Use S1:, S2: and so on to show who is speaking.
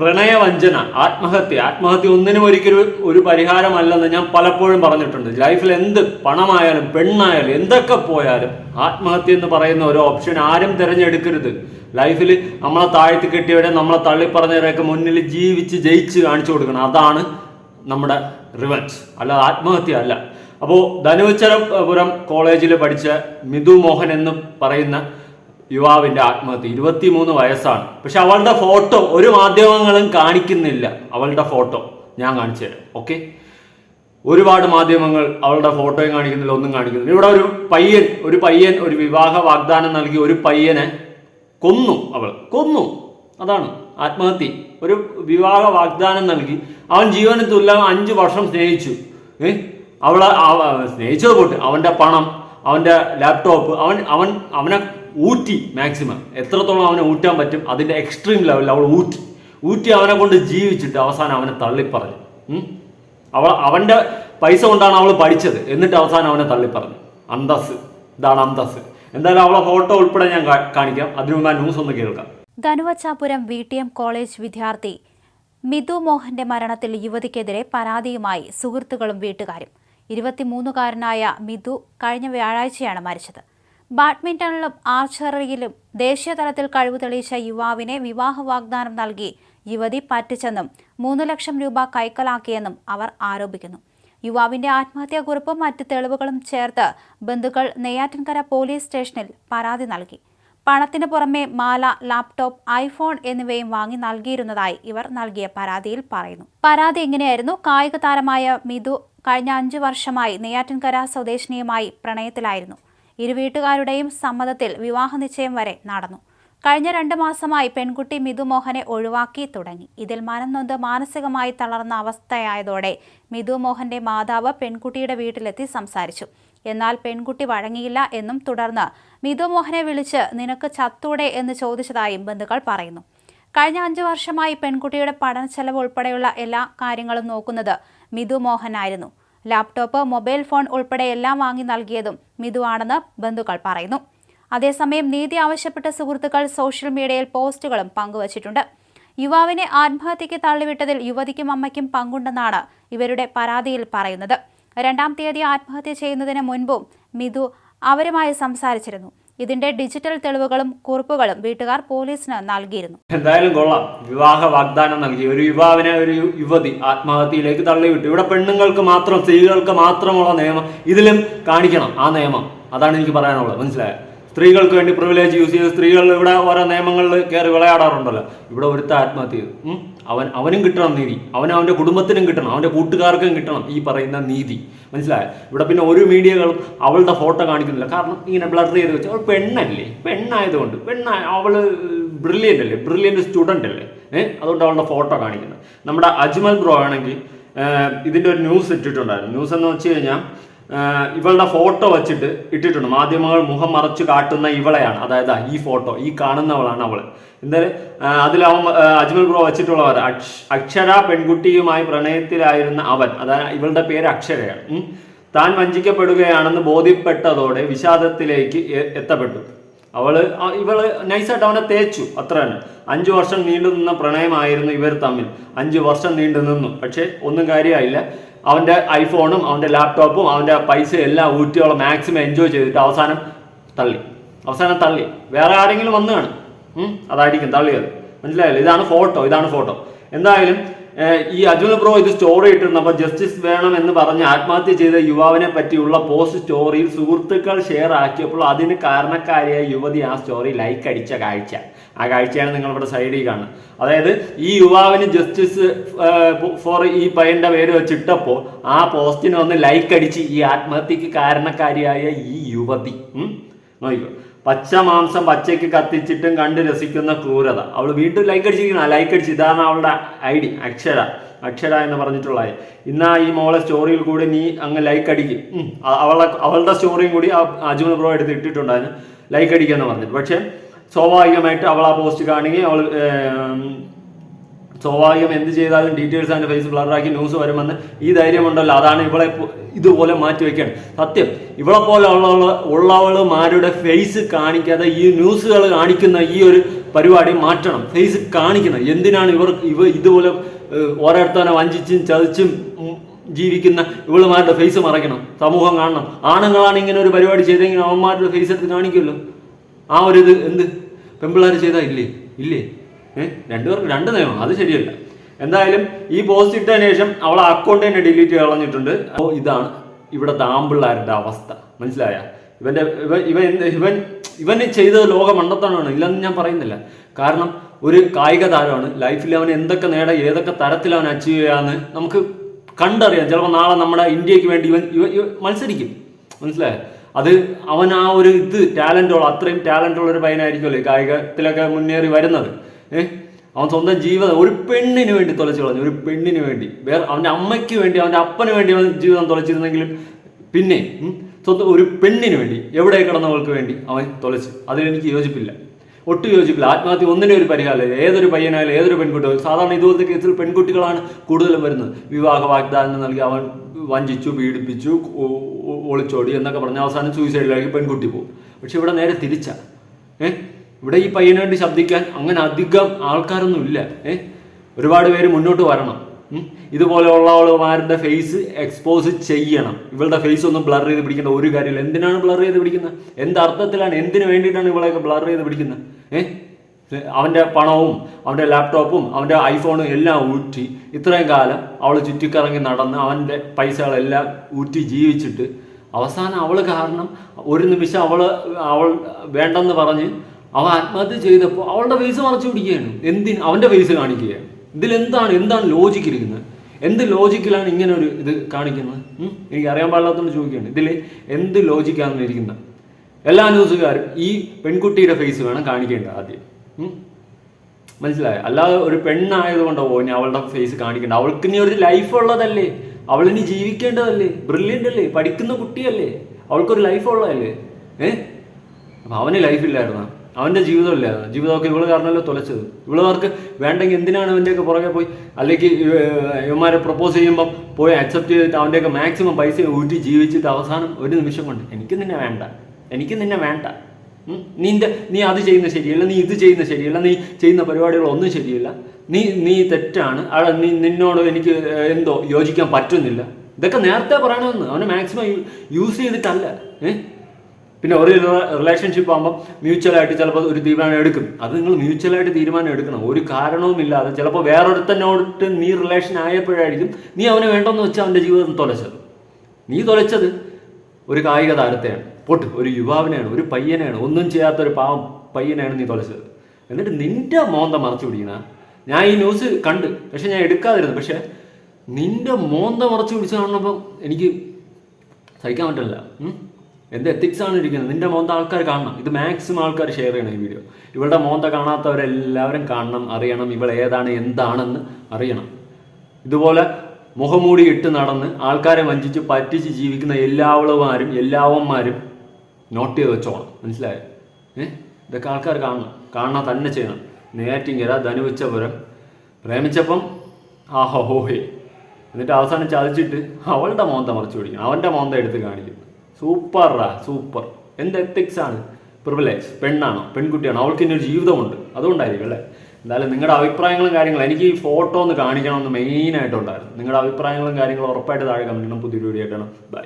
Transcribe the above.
S1: പ്രണയവഞ്ചന ആത്മഹത്യ. ആത്മഹത്യ ഒന്നിനും ഒരിക്കലും ഒരു പരിഹാരമല്ലെന്ന് ഞാൻ പലപ്പോഴും പറഞ്ഞിട്ടുണ്ട്. ലൈഫിൽ എന്ത് പണമായാലും പെണ്ണായാലും എന്തൊക്കെ പോയാലും ആത്മഹത്യ എന്ന് പറയുന്ന ഒരു ഓപ്ഷൻ ആരും തിരഞ്ഞെടുക്കരുത്. ലൈഫിൽ നമ്മളെ താഴ്ത്തി കെട്ടിയവരെ നമ്മളെ തള്ളിപ്പറഞ്ഞവരെയൊക്കെ മുന്നിൽ ജീവിച്ച് ജയിച്ച് കാണിച്ചു കൊടുക്കണം. അതാണ് നമ്മുടെ റിവഞ്ച് അല്ല ആത്മഹത്യ അല്ല. അപ്പോൾ ധനുവച്ചരപുരം കോളേജിൽ പഠിച്ച മിഥു മോഹൻ എന്ന് പറയുന്ന യുവാവിന്റെ ആത്മഹത്യ. ഇരുപത്തിമൂന്ന് വയസ്സാണ്. പക്ഷെ അവളുടെ ഫോട്ടോ ഒരു മാധ്യമങ്ങളും കാണിക്കുന്നില്ല. അവളുടെ ഫോട്ടോ ഞാൻ കാണിച്ചു തരാം. ഓക്കെ? ഒരുപാട് മാധ്യമങ്ങൾ അവളുടെ ഫോട്ടോയും കാണിക്കുന്നില്ല ഒന്നും കാണിക്കുന്നില്ല. ഇവിടെ ഒരു പയ്യൻ ഒരു പയ്യൻ ഒരു വിവാഹ വാഗ്ദാനം നൽകി ഒരു പയ്യനെ കൊന്നു അവൾ. കൊന്നു. അതാണ് ആത്മഹത്യ. ഒരു വിവാഹ വാഗ്ദാനം നൽകി അവൻ ജീവന് തുല്യം അഞ്ച് വർഷം സ്നേഹിച്ചു. ഏ? അവളെ അവ- സ്നേഹിച്ചത് പോട്ട്. അവന്റെ പണം അവന്റെ ലാപ്ടോപ്പ് അവൻ അവൻ അവനെ ഊറ്റി മാക്സിമം എത്രത്തോളം അവനെ ഊറ്റാൻ പറ്റും അതിന്റെ എക്സ്ട്രീം ലെവലിൽ അവൾ ഊറ്റി. ഊറ്റി അവനെ കൊണ്ട് ജീവിച്ചിട്ട് അവസാനം അവനെ തള്ളിപ്പറഞ്ഞു. അവൾ അവന്റെ പൈസ കൊണ്ടാണ് അവൾ പഠിച്ചത്. എന്നിട്ട് അവസാനം അവനെ തള്ളിപ്പറഞ്ഞു. അന്തസ് ഇതാണ് അന്തസ് എന്തായാലും അവളെ ഫോട്ടോ ഉൾപ്പെടെ ഞാൻ കാണിക്കാം. അതിനു മുമ്പ് ന്യൂസ് ഒന്ന് കേൾക്കാം.
S2: Dhanuvachapuram V T M college വിദ്യാർത്ഥി മിഥു മോഹന്റെ മരണത്തിൽ യുവതിക്കെതിരെ പരാതിയുമായി സുഹൃത്തുക്കളും വീട്ടുകാരും. ഇരുപത്തിമൂന്നുകാരനായ മിഥു കഴിഞ്ഞ വ്യാഴാഴ്ചയാണ് മരിച്ചത്. ബാഡ്മിന്റണിലും ആർച്ചറിയിലും ദേശീയ തലത്തിൽ കഴിവ് തെളിയിച്ച യുവാവിനെ വിവാഹ വാഗ്ദാനം നൽകി യുവതി പറ്റിച്ചെന്നും മൂന്ന് ലക്ഷം രൂപ കൈക്കലാക്കിയെന്നും അവർ ആരോപിക്കുന്നു. യുവാവിന്റെ ആത്മഹത്യാ കുറിപ്പും മറ്റ് തെളിവുകളും ചേർത്ത് ബന്ധുക്കൾ നെയ്യാറ്റിൻകര പോലീസ് സ്റ്റേഷനിൽ പരാതി നൽകി. പണത്തിന് പുറമെ മാല ലാപ്ടോപ്പ് ഐഫോൺ എന്നിവയും വാങ്ങി നൽകിയിരുന്നതായി ഇവർ നൽകിയ പരാതിയിൽ പറയുന്നു. പരാതി എങ്ങനെയായിരുന്നു കായിക താരമായ മിഥു കഴിഞ്ഞ അഞ്ചു വർഷമായി നെയ്യാറ്റിൻകര സ്വദേശിനിയുമായി പ്രണയത്തിലായിരുന്നു. ഇരു വീട്ടുകാരുടെയും സമ്മതത്തിൽ വിവാഹ നിശ്ചയം വരെ നടന്നു. കഴിഞ്ഞ രണ്ട് മാസമായി പെൺകുട്ടി മിഥു മോഹനെ ഒഴിവാക്കി തുടങ്ങി. ഇതിൽ മനം നൊന്ത് മാനസികമായി തളർന്ന അവസ്ഥയായതോടെ മിഥു മോഹന്റെ മാതാവ് പെൺകുട്ടിയുടെ വീട്ടിലെത്തി സംസാരിച്ചു. എന്നാൽ പെൺകുട്ടി വഴങ്ങിയില്ല എന്നും തുടർന്ന് മിഥു മോഹനെ വിളിച്ച് നിനക്ക് ചത്തൂടെ എന്ന് ചോദിച്ചതായും ബന്ധുക്കൾ പറയുന്നു. കഴിഞ്ഞ അഞ്ചു വർഷമായി പെൺകുട്ടിയുടെ പഠന ചെലവ് ഉൾപ്പെടെയുള്ള എല്ലാ കാര്യങ്ങളും നോക്കുന്നത് മിഥു മോഹനായിരുന്നു. ലാപ്ടോപ്പ് മൊബൈൽ ഫോൺ ഉൾപ്പെടെ എല്ലാം വാങ്ങി നൽകിയതും മിതുവാണെന്ന് ബന്ധുക്കൾ പറയുന്നു. അതേസമയം നീതി ആവശ്യപ്പെട്ട സുഹൃത്തുക്കൾ സോഷ്യൽ മീഡിയയിൽ പോസ്റ്റുകളും പങ്കുവച്ചിട്ടുണ്ട്. യുവാവിനെ ആത്മഹത്യയ്ക്ക് തള്ളിവിട്ടതിൽ യുവതിക്കും അമ്മയ്ക്കും പങ്കുണ്ടെന്നാണ് ഇവരുടെ പരാതിയിൽ പറയുന്നത്. രണ്ടാം തീയതി ആത്മഹത്യ ചെയ്യുന്നതിന് മുൻപും മിതു അവരുമായി സംസാരിച്ചിരുന്നു. ഇതിന്റെ ഡിജിറ്റൽ തെളിവുകളും കുറിപ്പുകളും വീട്ടുകാർ പോലീസിന് നൽകിയിരുന്നു.
S1: എന്തായാലും കൊള്ളാം. വിവാഹ വാഗ്ദാനം നൽകി. ഒരു യുവാവിനെ ഒരു യുവതി ആത്മഹത്യയിലേക്ക് തള്ളിവിട്ടു. ഇവിടെ പെണ്ണുങ്ങൾക്ക് മാത്രം സ്ത്രീകൾക്ക് മാത്രമുള്ള നിയമം ഇതിലും കാണിക്കണം. ആ നിയമം. അതാണ് എനിക്ക് പറയാനുള്ളത്. മനസ്സിലായോ? സ്ത്രീകൾക്ക് വേണ്ടി പ്രിവിലേജ് യൂസ് ചെയ്ത് സ്ത്രീകൾ ഇവിടെ ഓരോ നിയമങ്ങളിൽ കയറി വിളയാടാറുണ്ടല്ലോ. ഇവിടെ ഒരുത്ത ആത്മഹത്യ ചെയ്തു. അവൻ അവനും കിട്ടണം നീതി. അവൻ അവന്റെ കുടുംബത്തിനും കിട്ടണം. അവന്റെ കൂട്ടുകാർക്കും കിട്ടണം ഈ പറയുന്ന നീതി. മനസ്സിലായ? ഇവിടെ പിന്നെ ഒരു മീഡിയകളും അവളുടെ ഫോട്ടോ കാണിക്കുന്നില്ല. കാരണം ഇങ്ങനെ ബ്ലർ ചെയ്ത് വെച്ച് അവൾ പെണ്ണല്ലേ? പെണ്ണായതുകൊണ്ട്. പെണ്ണ അവൾ ബ്രില്യന്റ് അല്ലേ? ബ്രില്യന്റ് സ്റ്റുഡന്റ് അല്ലേ? ഏഹ് അതുകൊണ്ട് അവളുടെ ഫോട്ടോ കാണിക്കുന്നത്. നമ്മുടെ അജ്മൽ ബ്രോ ആണെങ്കിൽ ഇതിന്റെ ഒരു ന്യൂസ് ഇട്ടിട്ടുണ്ടായിരുന്നു. ന്യൂസ് എന്ന് വെച്ച് കഴിഞ്ഞാൽ ഇവളുടെ ഫോട്ടോ വെച്ചിട്ട് ഇട്ടിട്ടുണ്ട്. മാധ്യമങ്ങൾ മുഖം മറച്ചു കാട്ടുന്ന ഇവളെയാണ്. അതായത് ഈ ഫോട്ടോ ഈ കാണുന്നവളാണ് അവൾ എന്തായാലും അതിൽ അവൻ അജ്മൽ ബ്രോ വെച്ചിട്ടുള്ളവർ അക്ഷര പെൺകുട്ടിയുമായി പ്രണയത്തിലായിരുന്ന അവൻ അതായത് ഇവളുടെ പേര് അക്ഷരയാണ്. താൻ വഞ്ചിക്കപ്പെടുകയാണെന്ന് ബോധ്യപ്പെട്ടതോടെ വിഷാദത്തിലേക്ക് എത്തപ്പെട്ടു. അവൾ ഇവൾ നൈസായിട്ട് അവനെ തേച്ചു അത്ര തന്നെ. അഞ്ചു വർഷം നീണ്ടു നിന്ന പ്രണയമായിരുന്നു ഇവർ തമ്മിൽ. അഞ്ചു വർഷം നീണ്ടു നിന്നു പക്ഷെ ഒന്നും കാര്യമായില്ല. അവന്റെ ഐഫോണും അവന്റെ ലാപ്ടോപ്പും അവന്റെ പൈസ എല്ലാം ഊറ്റിയോളം മാക്സിമം എൻജോയ് ചെയ്തിട്ട് അവസാനം തള്ളി. അവസാനം തള്ളി. വേറെ ആരെങ്കിലും വന്നു കാണും അതായിരിക്കും തള്ളിയത്. മനസ്സിലായല്ലോ? ഇതാണ് ഫോട്ടോ ഇതാണ് ഫോട്ടോ എന്തായാലും ഈ അജ്മൽ ബ്രോ ഇത് സ്റ്റോറി അപ്പൊ ജസ്റ്റിസ് വേണം എന്ന് പറഞ്ഞ് ആത്മഹത്യ ചെയ്ത യുവാവിനെ പറ്റിയുള്ള പോസ്റ്റ് സ്റ്റോറിയിൽ സുഹൃത്തുക്കൾ ഷെയർ ആക്കിയപ്പോൾ അതിന് കാരണക്കാരിയായ യുവതി ആ സ്റ്റോറി ലൈക്ക് അടിച്ച കാഴ്ച. ആ കാഴ്ചയാണ് നിങ്ങൾ ഇവിടെ സൈഡിൽ കാണുന്നത്. അതായത് ഈ യുവാവിന് ജസ്റ്റിസ് ഫോർ ഈ പയ്യന്റെ പേര് വെച്ചിട്ടപ്പോൾ ആ പോസ്റ്റിന് ഒന്ന് ലൈക്ക് അടിച്ച് ഈ ആത്മഹത്യക്ക് കാരണക്കാരിയായ ഈ യുവതി. നോക്കിക്കോ. പച്ച മാംസം പച്ചയ്ക്ക് കത്തിച്ചിട്ടും കണ്ട് രസിക്കുന്ന ക്രൂരത. അവൾ വീണ്ടും ലൈക്ക് അടിച്ചിരിക്കുന്ന. ലൈക്ക് അടിച്ച്. ഇതാണ് അവളുടെ ഐ ഡി അക്ഷര. അക്ഷര എന്ന് പറഞ്ഞിട്ടുള്ള ഇന്നാ ഈ മോളെ സ്റ്റോറിയിൽ കൂടി നീ അങ്ങ് ലൈക്ക് അടിക്കും. അവളെ അവളുടെ സ്റ്റോറിയും കൂടി ആ അജുമൽ ബ്രോ എടുത്ത് ഇട്ടിട്ടുണ്ടായിരുന്നു ലൈക്ക് അടിക്കുക എന്ന് പറഞ്ഞിട്ട്. പക്ഷെ സ്വാഭാവികമായിട്ട് അവൾ ആ പോസ്റ്റ് കാണുകയും അവൾ സ്വാഭാവികം എന്ത് ചെയ്താലും ഡീറ്റെയിൽസ് അതിന്റെ ഫേസ് ബ്ലറാക്കി ന്യൂസ് വരുമെന്ന് ഈ ധൈര്യമുണ്ടല്ലോ. അതാണ് ഇവളെ ഇതുപോലെ മാറ്റി വെക്കുകയാണ് സത്യം ഇവളെ പോലെ ഉള്ള ഉള്ളവളുമാരുടെ ഫേസ് കാണിക്കാതെ ഈ ന്യൂസുകൾ കാണിക്കുന്ന ഈ ഒരു പരിപാടി മാറ്റണം. ഫേസ് കാണിക്കണം. എന്തിനാണ് ഇവർ ഇവ ഇതുപോലെ ഓരോരുത്തനെ വഞ്ചിച്ചും ചതിച്ചും ജീവിക്കുന്ന ഇവളുമാരുടെ ഫേസ് മറയ്ക്കണം. സമൂഹം കാണണം. ആണുങ്ങളാണ് ഇങ്ങനെ ഒരു പരിപാടി ചെയ്തെങ്കിൽ അവന്മാരുടെ ഫേസ് എടുത്ത് കാണിക്കുമല്ലോ. ആ ഒരു ഇത് എന്ത്? പെമ്പിള്ളേർ ചെയ്താൽ ഇല്ലേ? ഇല്ലേ? രണ്ടുപേർക്ക് രണ്ട് നിയമം അത് ശരിയല്ല. എന്തായാലും ഈ പോസ്റ്റ് ഇട്ടതിന് ശേഷം അവൾ അക്കൗണ്ട് തന്നെ ഡിലീറ്റ് കളഞ്ഞിട്ടുണ്ട്. അപ്പോൾ ഇതാണ് ഇവിടെ ആമ്പിള്ളാരുടെ അവസ്ഥ. മനസ്സിലായ? ഇവന്റെ ഇവൻ ഇവൻ ഇവൻ ഇവന് ചെയ്തത് ലോക മണ്ടത്തണമാണ് ഇല്ലെന്ന് ഞാൻ പറയുന്നില്ല. കാരണം ഒരു കായിക താരമാണ്. ലൈഫിൽ അവൻ എന്തൊക്കെ നേടാൻ ഏതൊക്കെ തരത്തിൽ അവൻ അച്ചീവ് ചെയ്യാന്ന് നമുക്ക് കണ്ടറിയാം. ചിലപ്പോൾ നാളെ നമ്മുടെ ഇന്ത്യയ്ക്ക് വേണ്ടി ഇവൻ ഇവ മത്സരിക്കും. മനസ്സിലായോ? അത് അവൻ ആ ഒരു ഇത് ടാലന്റുള്ള അത്രയും ടാലന്റുള്ള ഒരു പയ്യനായിരിക്കുമല്ലോ കായികത്തിലൊക്കെ മുന്നേറി വരുന്നത്. അവൻ സ്വന്തം ജീവിതം ഒരു പെണ്ണിന് വേണ്ടി തുലച്ചു കളഞ്ഞു ഒരു പെണ്ണിന് വേണ്ടി. വേറെ അവന്റെ അമ്മയ്ക്ക് വേണ്ടി അവന്റെ അപ്പന് വേണ്ടി അവൻ ജീവിതം തുലച്ചിരുന്നെങ്കിലും പിന്നെ സ്വന്തം ഒരു പെണ്ണിന് വേണ്ടി എവിടെ കിടന്നവൾക്ക് വേണ്ടി അവൻ തുളച്ച്. അതിലെനിക്ക് യോജിപ്പില്ല. ഒട്ടും യോജിപ്പില്ല. ആത്മഹത്യ ഒന്നിനും ഒരു പരിഹാരമില്ല. ഏതൊരു പയ്യനായാലും ഏതൊരു പെൺകുട്ടിയായാലും സാധാരണ ഇതുപോലത്തെ കേസിൽ പെൺകുട്ടികളാണ് കൂടുതലും വരുന്നത്. വിവാഹ വാഗ്ദാനം നൽകി അവൻ വഞ്ചിച്ചു പീഡിപ്പിച്ചു ഒളിച്ചോടി എന്നൊക്കെ പറഞ്ഞ് അവസാനം സൂയിസൈഡിലേക്ക് പെൺകുട്ടി പോകും. പക്ഷെ ഇവിടെ നേരെ തിരിച്ചാണ് ഏഹ് ഇവിടെ ഈ പയ്യനോട് ശബ്ദിക്കാൻ അങ്ങനെ അധികം ആൾക്കാരൊന്നും ഇല്ല. ഒരുപാട് പേര് മുന്നോട്ട് വരണം. ഇതുപോലെയുള്ള ആളുമാരുടെ ഫേസ് എക്സ്പോസ് ചെയ്യണം. ഇവളുടെ ഫേസ് ഒന്നും ബ്ലർ ചെയ്ത് പിടിക്കേണ്ട ഒരു കാര്യമില്ല. എന്തിനാണ് ബ്ലർ ചെയ്ത് പിടിക്കുന്നത്? എന്ത് അർത്ഥത്തിലാണ്? എന്തിനു വേണ്ടിയിട്ടാണ് ഇവളെയൊക്കെ ബ്ലർ ചെയ്ത് പിടിക്കുന്നത്? ഏഹ് അവന്റെ പണവും അവന്റെ ലാപ്ടോപ്പും അവന്റെ ഐഫോണും എല്ലാം ഊറ്റി ഇത്രയും കാലം അവൾ ചുറ്റിക്കറങ്ങി നടന്ന് അവന്റെ പൈസകളെല്ലാം ഊറ്റി ജീവിച്ചിട്ട് അവസാനം അവൾ കാരണം ഒരു നിമിഷം അവൾ അവൾ വേണ്ടെന്ന് പറഞ്ഞ് അവൾ ആത്മഹത്യ ചെയ്തപ്പോൾ അവളുടെ ഫേസ് മറച്ചു പിടിക്കുകയാണ്. എന്തിന്? അവന്റെ ഫേസ് കാണിക്കുകയാണ് ഇതിലെന്താണ്? എന്താണ് ലോജിക്ക് ഇരിക്കുന്നത്? എന്ത് ലോജിക്കിലാണ് ഇങ്ങനെ ഒരു ഇത് കാണിക്കുന്നത്? എനിക്ക് അറിയാൻ പാടില്ലാത്തതുകൊണ്ട് ചോദിക്കുകയാണ്. ഇതിൽ എന്ത് ലോജിക്കാണ് ഇരിക്കുന്നത്? എല്ലാ ന്യൂസുകാരും ഈ പെൺകുട്ടിയുടെ ഫേസ് വേണം കാണിക്കേണ്ടത് ആദ്യം. മനസ്സിലായോ? അല്ലാതെ ഒരു പെണ്ണായതുകൊണ്ടോ ഇനി അവളുടെ ഫേസ് കാണിക്കേണ്ട. അവൾക്ക് ഇനി ഒരു ലൈഫ് ഉള്ളതല്ലേ? അവൾ ഇനി ജീവിക്കേണ്ടതല്ലേ? ബ്രില്യന്റ് അല്ലേ? പഠിക്കുന്ന കുട്ടിയല്ലേ? അവൾക്കൊരു ലൈഫ് ഉള്ളതല്ലേ? ഏ? അപ്പം അവന് ലൈഫില്ലായിരുന്ന അവന്റെ ജീവിതമില്ല? ജീവിതമൊക്കെ ഇവൾ കാരണമല്ലോ തുലച്ചത്? ഇവളവർക്ക് വേണ്ടെങ്കിൽ എന്തിനാണ് അവന്റെയൊക്കെ പുറകെ പോയി? അല്ലെങ്കിൽ ഇവന്മാരെ പ്രപ്പോസ് ചെയ്യുമ്പം പോയി അക്സെപ്റ്റ് ചെയ്തിട്ട് അവന്റെയൊക്കെ മാക്സിമം പൈസ ഊറ്റി ജീവിച്ചിട്ട് അവസാനം ഒരു നിമിഷം കൊണ്ട് എനിക്ക് നിന്നെ വേണ്ട. എനിക്ക് നിന്നെ വേണ്ട. നീ നിന്റെ നീ അത് ചെയ്യുന്ന ശരിയല്ല നീ ഇത് ചെയ്യുന്ന ശരിയല്ല നീ ചെയ്യുന്ന പരിപാടികളൊന്നും ശരിയല്ല. നീ നീ തെറ്റാണ്. നീ നിന്നോട് എനിക്ക് എന്തോ യോജിക്കാൻ പറ്റുന്നില്ല. ഇതൊക്കെ നേരത്തെ പറയണമെന്ന്. അവനെ മാക്സിമം യൂസ് ചെയ്തിട്ടല്ല. ഏഹ് പിന്നെ ഒരു റിലേഷൻഷിപ്പ് ആകുമ്പോൾ മ്യൂച്വലായിട്ട് ചിലപ്പോൾ ഒരു തീരുമാനം എടുക്കും. അത് നിങ്ങൾ മ്യൂച്വലായിട്ട് തീരുമാനം എടുക്കണം. ഒരു കാരണവുമില്ലാതെ ചിലപ്പോൾ വേറൊരുത്തനോട്ട് നീ റിലേഷൻ ആയപ്പോഴായിരിക്കും നീ അവനെ വേണ്ടെന്ന് വെച്ചാൽ അവന്റെ ജീവിതം തുലച്ചത്. നീ തുലച്ചത് ഒരു കായിക താരത്തെയാണ്. പൊട്ട് ഒരു യുവാവിനെയാണ് ഒരു പയ്യനെയാണ് ഒന്നും ചെയ്യാത്ത ഒരു പാവം പയ്യനെയാണ് നീ തുലച്ചത്. എന്നിട്ട് നിന്റെ മോന്ത മറച്ചു പിടിക്കണ ഞാൻ ഈ ന്യൂസ് കണ്ട് പക്ഷെ ഞാൻ എടുക്കാതിരുന്നു പക്ഷെ നിന്റെ മോന്ത മറച്ചു പിടിച്ചു കാണുമ്പോൾ എനിക്ക് സഹിക്കാൻ പറ്റില്ല? എന്ത് ആണ് ഇരിക്കുന്നത്. നിന്റെ മോന്ത ആൾക്കാർ കാണണം. ഇത് മാക്സിമം ആൾക്കാർ ഷെയർ ചെയ്യണം ഈ വീഡിയോ ഇവളുടെ മോന്ത കാണാത്തവരെല്ലാവരും കാണണം അറിയണം ഇവൾ ഏതാണ് എന്താണെന്ന് അറിയണം. ഇതുപോലെ മുഖമൂടി ഇട്ട് നടന്ന് ആൾക്കാരെ വഞ്ചിച്ച് പറ്റിച്ച് ജീവിക്കുന്ന എല്ലാവളുമാരും എല്ലാവന്മാരും നോട്ട് ചെയ്ത് വെച്ചോണം. മനസ്സിലായോ? ഏഹ് ഇതൊക്കെ ആൾക്കാർ കാണണം. കാണാൻ തന്നെ ചെയ്യണം. നേറ്റിങ്കര ധനുവച്ചപുരം. പ്രേമിച്ചപ്പം ആഹോഹോഹേ. എന്നിട്ട് അവസാനം ചതിച്ചിട്ട് അവളുടെ മോന്ത മറച്ചു പിടിക്കണം. അവന്റെ മോന്ത എടുത്ത് കാണിക്കുന്നു സൂപ്പറാ സൂപ്പർ എന്ത് എത്തിക്സ് ആണ് പ്രിവിലേജ് പെണ്ണാണോ? പെൺകുട്ടിയാണോ? അവൾക്ക് ഇനി ഒരു ജീവിതമുണ്ട്. അതുകൊണ്ടായിരിക്കും അല്ലേ? എന്തായാലും നിങ്ങളുടെ അഭിപ്രായങ്ങളും കാര്യങ്ങളും എനിക്ക് ഈ ഫോട്ടോ ഒന്ന് കാണിക്കണമെന്ന് മെയിനായിട്ടുണ്ടായിരുന്നു നിങ്ങളുടെ അഭിപ്രായങ്ങളും കാര്യങ്ങളും ഉറപ്പായിട്ട് താഴെ കമന്റ് ചെയ്യണം പുതിയൊരു വീഡിയോ ആയിട്ടാണ് ബൈ